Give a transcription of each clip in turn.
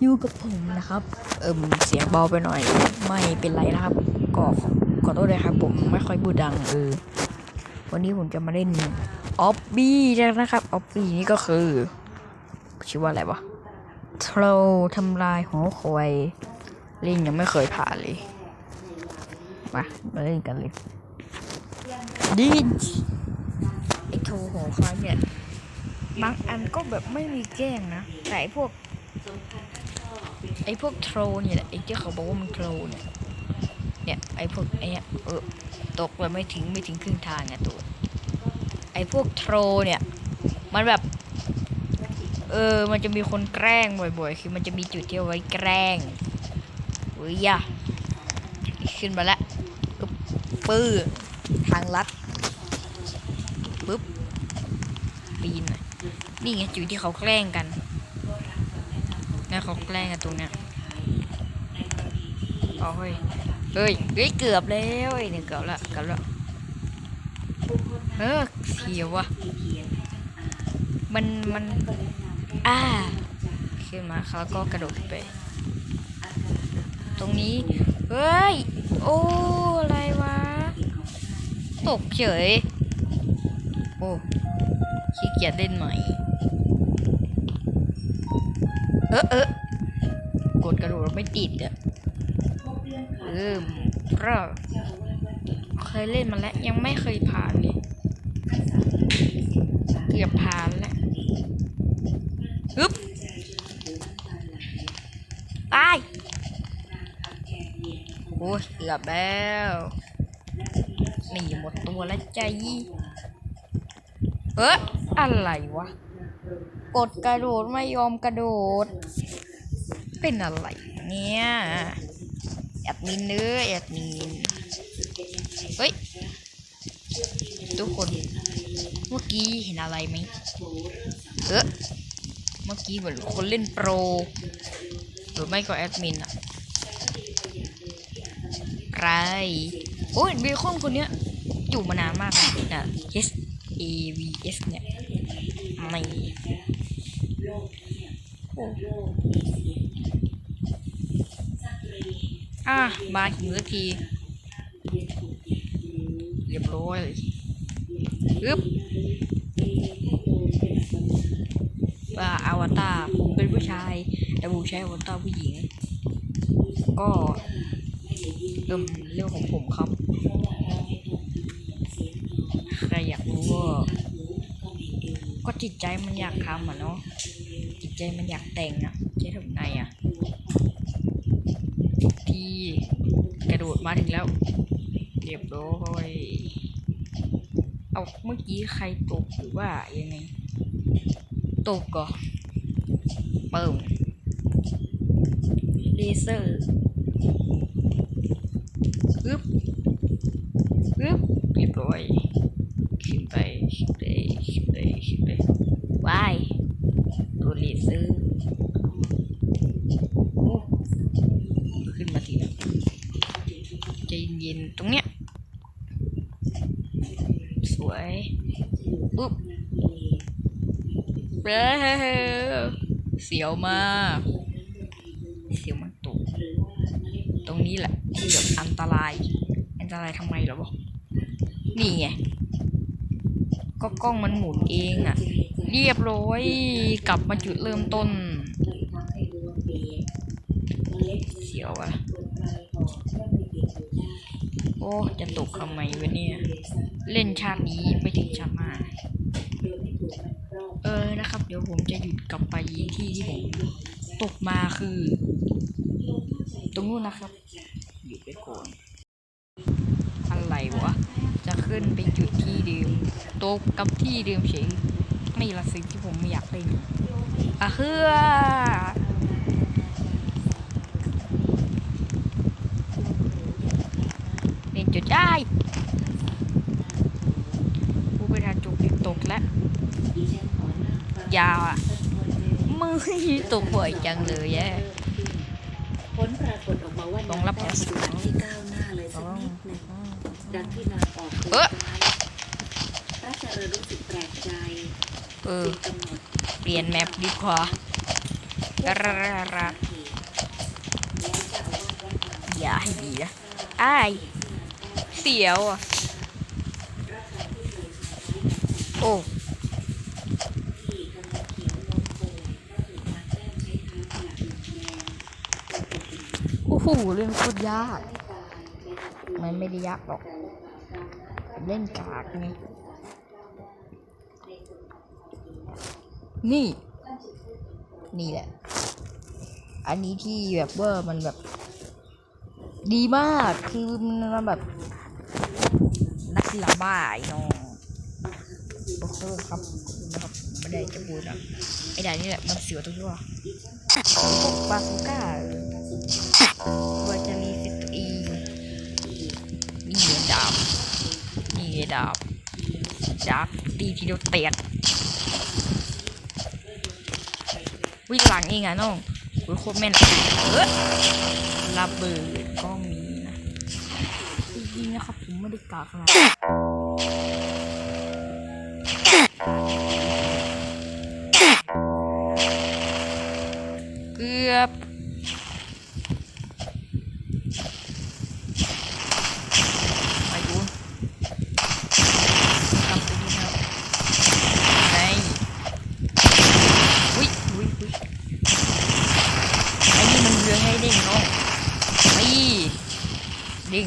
อยู่กับผมนะครับเอิมเสียงเบาไปหน่อย ไม่เป็นไรนะครับก็ขอโทษเลยครับ ผมไม่ค่อยพูดดังเออวันนี้ผมจะมาเล่นออฟบี้นะครับออฟบี้นี่ก็คือชื่อว่าอะไรวะโทรทำลายหอคอยเล่นยังไม่เคยผ่านเลยมามาเล่นกันเลยดีไอโทรหอคอยเนี่ยบางอันก็แบบไม่มีแกล้งนะแต่ไอพวก อพวกโทรเนี่ยแหละไอที่เขาบอกว่ามันโทรเนี่ยเนี่ยไอพวกไอเนี่ยเออตกไปไม่ถึงไม่ถึงครึ่งทางเนี่ยตัวไอพวกโทรเนี่ย มันแบบ เออ มันจะมีคนแกล้งบ่อยๆ คือมันจะมีจุดที่เอาไว้แกล้งเฮ้ยอะขึ้นมาแล้วอึ๊บปื้อทางลัดปึ๊บปีนนี่ไงจุดที่เขาแกล้งกันนี่เขาแกล้งกันตรงเนี้ย เอาเฮ้ยเฮ้ยเฮ้ยเกือบแล้วไอ้เนี่ยเกือบละเกือบละเออเสียวว่ะมันมันอ่าขึ้นมาเขาก็กระโดดไป ตรงนี้ เฮ้ย โอ้อะไรวะ ตกเฉย โอ้ขี้เกียจเล่นใหม่ เออเออกดกระโดดไม่ติดอะ เออเพราะเคยเล่นมาแล้ว ยังไม่เคยผ่านเลยเกือบผ่านแล้วฮึบตายโอ้ยเกือบแล้วนี่หมดตัวแล้วใจเอ๊ะอะไรวะ กดกระโดดไม่ยอมกระโดด เป็นอะไรเนี่ย แอดมินเนื้อแอดมินเฮ้ยทุกคนเมื่อกี้เห็นอะไรไหมเออเมื่อกี้เหมือนคนเล่นโปรหรือไม่ก็แอดมินอะไรโอ้ยเบคอนคนเนี้ยอยู่มานานมากนะนะ H A V S เนี่ยไม่โอ้ อะมาหิวสักทีเรียบร้อยเลยอึ๊บว่าอวตารผมเป็นผู้ชาย แต่ผมใช้อวตารผู้หญิง ก็เริ่มเรื่องของผมครับ ใครอยากรู้ก็ก็จิตใจมันอยากทำอะเนาะจิตใจมันอยากแต่งอะจะทำไงอะ ที่กระโดด มาถึงแล้ว เรียบร้อยเอาเมื่อกี้ใครตกหรือว่ายังไง ตกก่อนเปิ่มเลเซอร์อึ๊บอึ๊บเรียบร้อยขึ้นไปขึ้นไปขึ้นไปขึ้นไปว้ายตัวเลเซอร์โอ้ขึ้นมาทีละใจเย็นๆตรงเนี้ย สวยปุ๊บ เบ้อเสียวมากเสียวมันตกตรงนี้แหละที่แบบอันตราย อันตรายทำไมเหรอบอกนี่ไงก็กล้องมันหมุนเองอะเรียบร้อยกลับมาจุดเริ่มต้น เสียวอะโอ้จะตกทำไมวะเนี่ย เล่นชาตินี้ไม่ถึงชาติหน้า เออนะครับ เดี๋ยวผมจะหยุดกลับไปที่ที่ผมตกมาคือ ตรงนู้นนะครับ หยุดไปก่อนอะไรวะ จะขึ้นไปจุดที่เดิมตกกับที่เดิมเฉยไม่ละสิ่งที่ผมไม่อยากเล่นอะเฮือเล่นจุดได้ ยาวอะมือตกบ่วยจังเลยแย่ผลปรากฏออกมาว่าต้องรับแผลสุดที่ก้าวหน้าเลยสักนิดนึงดังที่นางออกตัวพระเจริญรู้สึกแปลกใจเออเปลี่ยนแมปดีกว่าระอย่าให้ดีนะไอ้เสียวอะ โอ้ โอ้โหเล่นโคตรยาก มันไม่ได้ยากหรอก เล่นกากไงนี่ นี่แหละ อันนี้ที่แบบว่ามันแบบ ดีมาก คือมันแบบ นักกีฬาบ้าไอ้น้องโอเคครับนะครับไม่ได้จะพูดอะไอ้ด่านนี่แหละมันเสียวตรงที่ว่าพวกบาซูก้า ว่าจะมีสิทธิ์อีนี่ดาบนี่ดาบดาบตีทีเดียวเตะวิ่งหลังเองอะน้องโอ้ยโคตรแม่นเออระเบิดก็มีนะจริงๆนะครับผมไม่ได้กาขนาดนั้นเกือบไปดูทำไปดูนะครับในอุ้ยอุ้ยอุ้ยไอ้นี่มันเรือให้เด้งเนาะไปเด้ง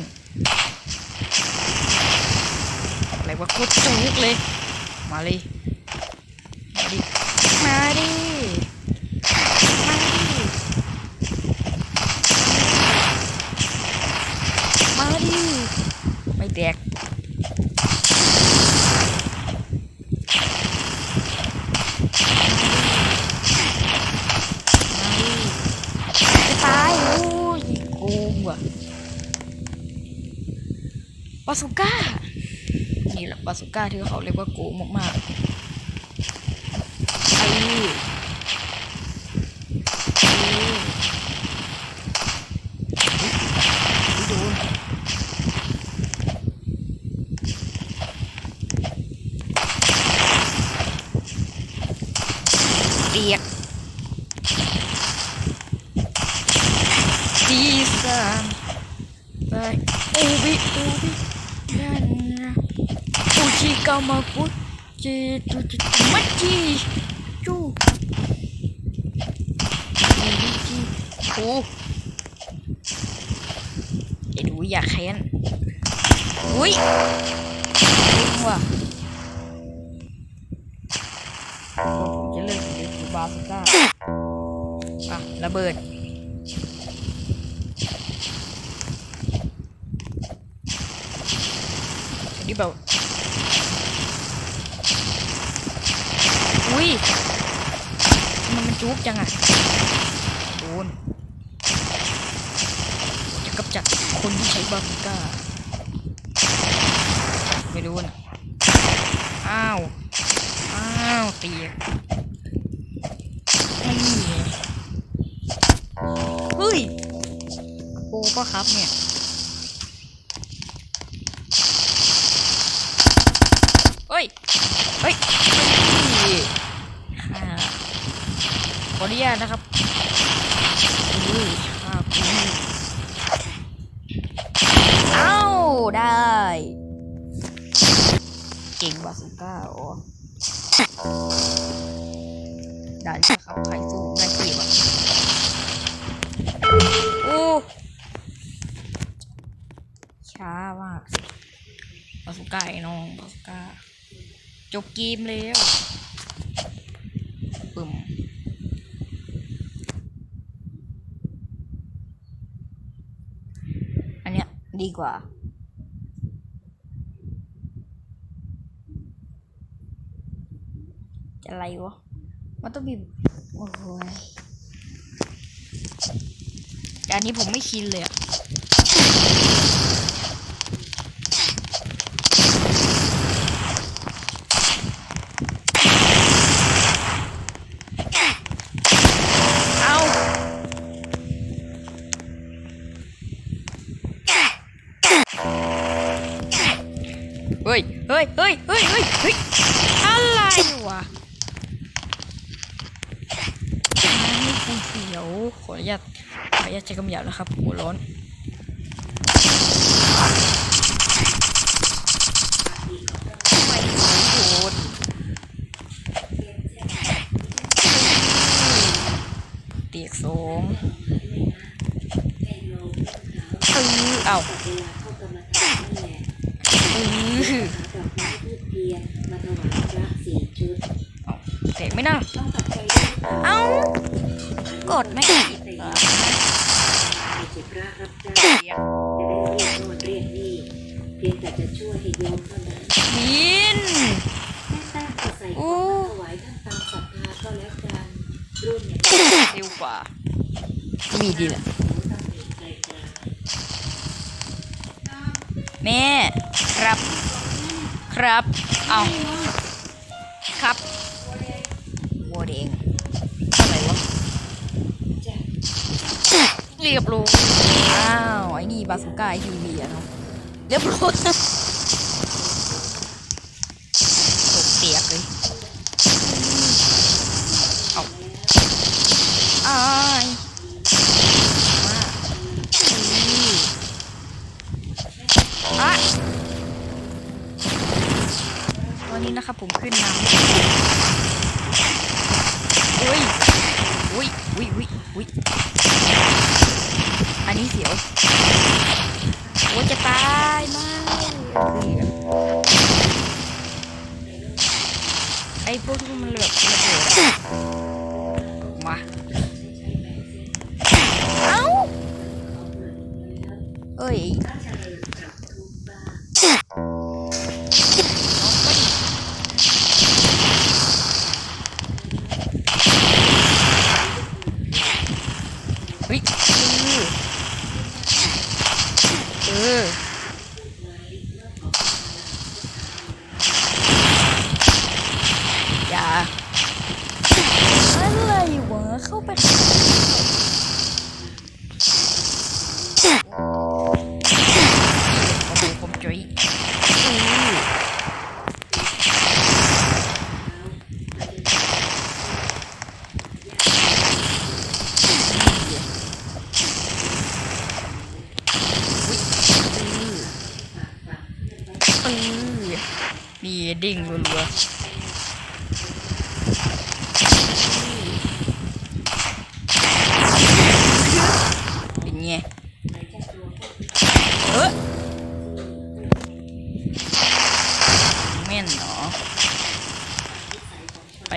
อะไรวะโคตรจุกเลย มา เลยมาดิมาดิมาดิมาดิไม่แตกมาดิจะตายโอ้ยโกงว่ะบาสุก้านี่แหละ บาสุก้าที่เขาเรียกว่าโกงมากๆไอ้ไอ้โดนเปียกดีสามไปโอบิโอบินั่นนะ อุจิกามากุจิตุจิมัจิจูอุจิโอ้ไอ้ดูอยากแค้นอุ้ยเล่นว่ะผมจะเลิกเล่นจูบาสก้าอะระเบิดอันนี้แบบ อุ้ยทำไมมันจุกจังอะโดนจะกำจัดคนที่ใช้บาซูก้าไม่รู้นะอ้าว อ้าวตีไม่มีไงเฮ้ยโอ้ก็ครับเนี่ยเฮ้ย เฮ้ยค่ะข ออนุญาตนะครับอุ้ยค่ะคุณเอ้าได้ เก่งบาสุก้าอ๋อด่านเขาใครสู้ได้เปรียบอะโอ้ช้ามากบาสุก้าไอ้น้องบาสุก้าจบเกมแล้วปึ่มอันเนี้ย ดีกว่าจะอะไรวะ มันต้องมีโอ้ยแต่อันนี้ผมไม่คินเลยอะ ออนุญาตขออนุญาตใช้คำหยาบนะครับหัวร้อนไม่โดเตียกสองเออเอา รุ่นเร็วกว่า มีดีแหละแม่ครับ ครับ เอาครับวัวแดงอะไรวะเรียบร้อยอ้าว ไอ้นี่บาสุก้าไอทีวีอะเนาะเรียบร้อยตกเตียกเลย เอาอ้ายมาอืออะตอ นี้นะครับผมขึ้นน้ำอุ้ยอุ้ยอุ้ยอุ้ยอุ้ยอันนี้เสียวโอ้จะตายไมาไอ้พวกที่มันเหลือบระเบิดมาเอ้าเอ้ย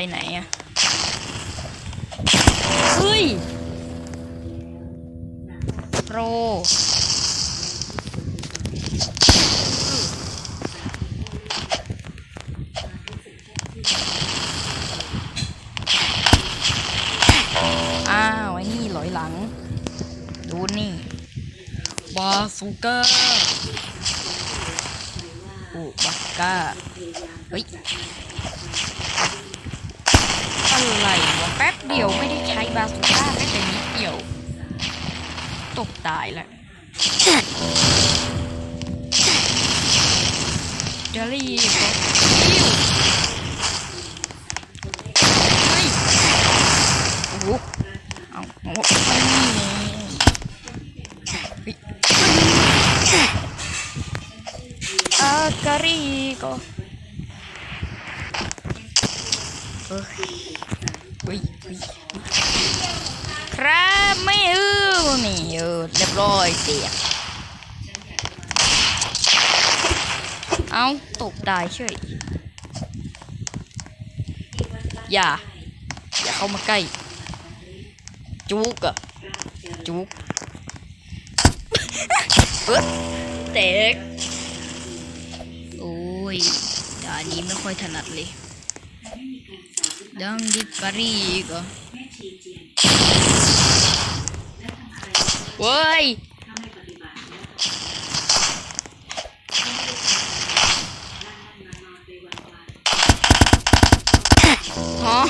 ไหนอะเฮ้ยโปรอ้าวไอ้นี่หลอยหลัง ดูนี่ บาซูก้าโอ้บาซูก้าเฮ้ย อะไรวะแป๊บเดียวไม่ได้ใช้บาซูก้าแม้แต่นิดเดียว ตกตายแล้วเดลี่ก็ปิ้วเฮ้ยโอ้โหเอาโอ้โหอาการิก็ เฮ้ยเฮ้ยครับไม่เออนี่เออเรียบร้อยเสียเอาตกได้เฉยอย่า อย่าเข้ามาใกล้ จุกอะจุกเอ้ยเตกโอ้ยด่านนี้ไม่ค่อยถนัดเลย ดังดิกะรีก็เว้ยฮะ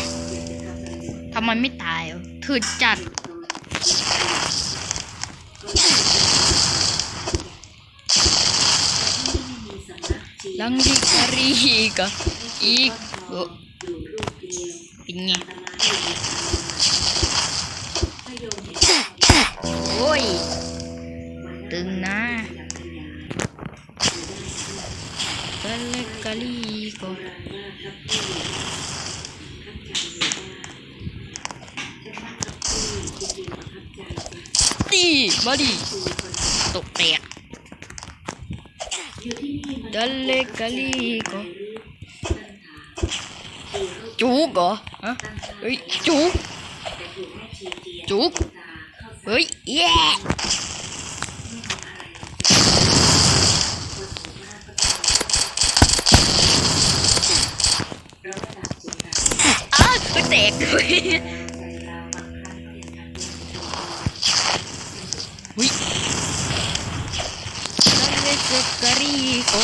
ทำไมไม่ตายอะถือจัดดังดิกะรีก็อีกเออเป็น ไงโอ้ย ตึงนะกะเล็กกะลีก็ตีบอดี้ตกแตกดะเล็กกะลีก็จุกเหรอ กคนหมู่มากก็ต้องเราระดับจิตใจ อ้าวก็แตกเลย ใจเราบางครั้งก็ยังการเรียนรู้ วิดันเลกาลีโก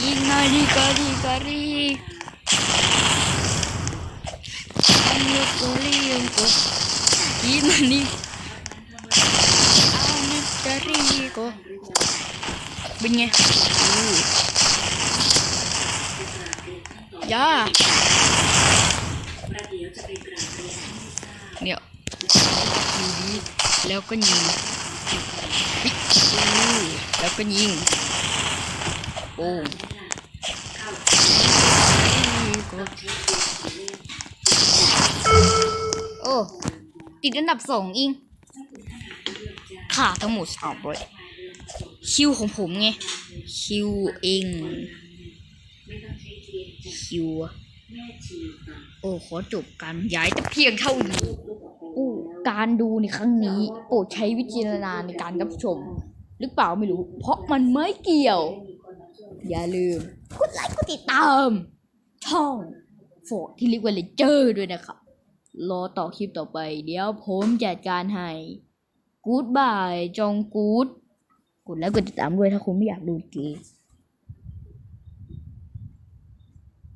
อินาลีกาลีกาลีดันเลกาลีโกอินาลีอานาจารีโก เป็นไงอู้ยาประเดี๋ยวจะไปกราบเรียนให้ทราบเนี่ยอยู่ดีแล้วก็ยิงปิ๊กอู้แล้วก็ยิงโอ้เข้าก็เช็คดูสีเลขโอ้ติดอันดับสองอิงค่ะทั้งหมดสามร้อย คิวของผมไง คิวเองคิวโอ้ขอจบการย้ายแต่เพียงเท่านี้อู้การดูในครั้งนี้โปรดใช้วิจารณญาณในการรับชม หรือเปล่าไม่รู้ เพราะมันไม่เกี่ยว อย่าลืมกดไลค์กดติดตาม ช่องโฟที่เรียกว่าเลเจอร์ด้วยนะครับ รอต่อคลิปต่อไป เดี๋ยวผมจัดการให้ กู๊ดบาย จองกู๊ด กดไลค์กดติดตามด้วยถ้าคุณไม่อยากดูเกม